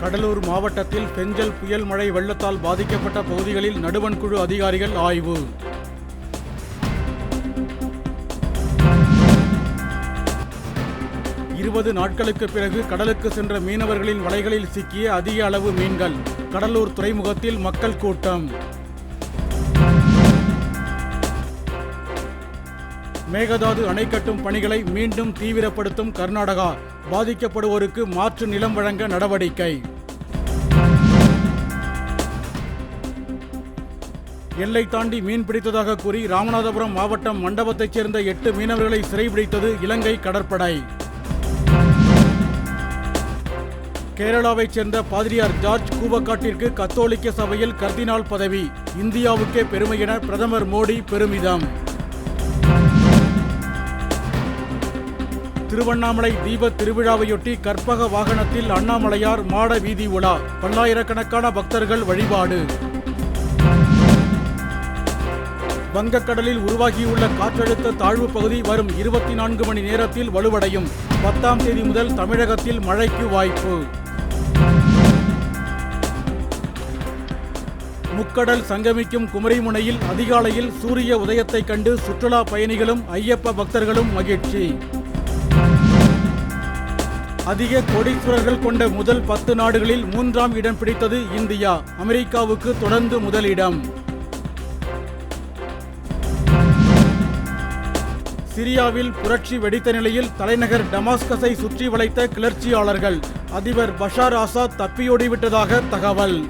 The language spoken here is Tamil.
கடலூர் மாவட்டத்தில் பெஞ்சல் புயல் மழை வெள்ளத்தால் பாதிக்கப்பட்ட பகுதிகளில் நடுவண் குழு அதிகாரிகள் ஆய்வு. இருபது நாட்களுக்கு பிறகு கடலுக்கு சென்ற மீனவர்களின் வலைகளில் சிக்கிய அதிக அளவு மீன்கள் கடலூர் துறைமுகத்தில் மக்கள் கூட்டம். மேகதாது அணை கட்டும் பணிகளை மீண்டும் தீவிரப்படுத்தும் கர்நாடகா. பாதிக்கப்படுவோருக்கு மாற்று நிலம் வழங்க நடவடிக்கை. எல்லை தாண்டி மீன் பிடித்ததாக கூறி ராமநாதபுரம் மாவட்டம் மண்டபத்தைச் சேர்ந்த எட்டு மீனவர்களை சிறைபிடித்தது இலங்கை கடற்படை. கேரளாவைச் சேர்ந்த பாதிரியார் ஜார்ஜ் கூவக்காட்டிற்கு கத்தோலிக்க சபையில் கர்தினால் பதவி. இந்தியாவுக்கே பெருமை என பிரதமர் மோடி பெருமிதம். திருவண்ணாமலை தீப திருவிழாவையொட்டி கற்பக வாகனத்தில் அண்ணாமலையார் மாட வீதி உலா. பல்லாயிரக்கணக்கான பக்தர்கள் வழிபாடு. வங்கக்கடலில் உருவாகியுள்ள காற்றழுத்த தாழ்வு பகுதி வரும் இருபத்தி நான்கு மணி நேரத்தில் வலுவடையும். பத்தாம் தேதி முதல் தமிழகத்தில் மழைக்கு வாய்ப்பு. முக்கடல் சங்கமிக்கும் குமரிமுனையில் அதிகாலையில் சூரிய உதயத்தைக் கண்டு சுற்றுலா பயணிகளும் ஐயப்ப பக்தர்களும் மகிழ்ச்சி. அதிக கோடீஸ்வரர்கள் கொண்ட முதல் பத்து நாடுகளில் மூன்றாம் இடம் பிடித்தது இந்தியா. அமெரிக்காவுக்கு தொடர்ந்து முதலிடம் சிரியாவில் புரட்சி வெடித்த நிலையில் தலைநகர் டமாஸ்கஸை சுற்றி வளைத்த கிளர்ச்சியாளர்கள். அதிபர் பஷார் ஆசாத் தப்பியோடிவிட்டதாக தகவல்.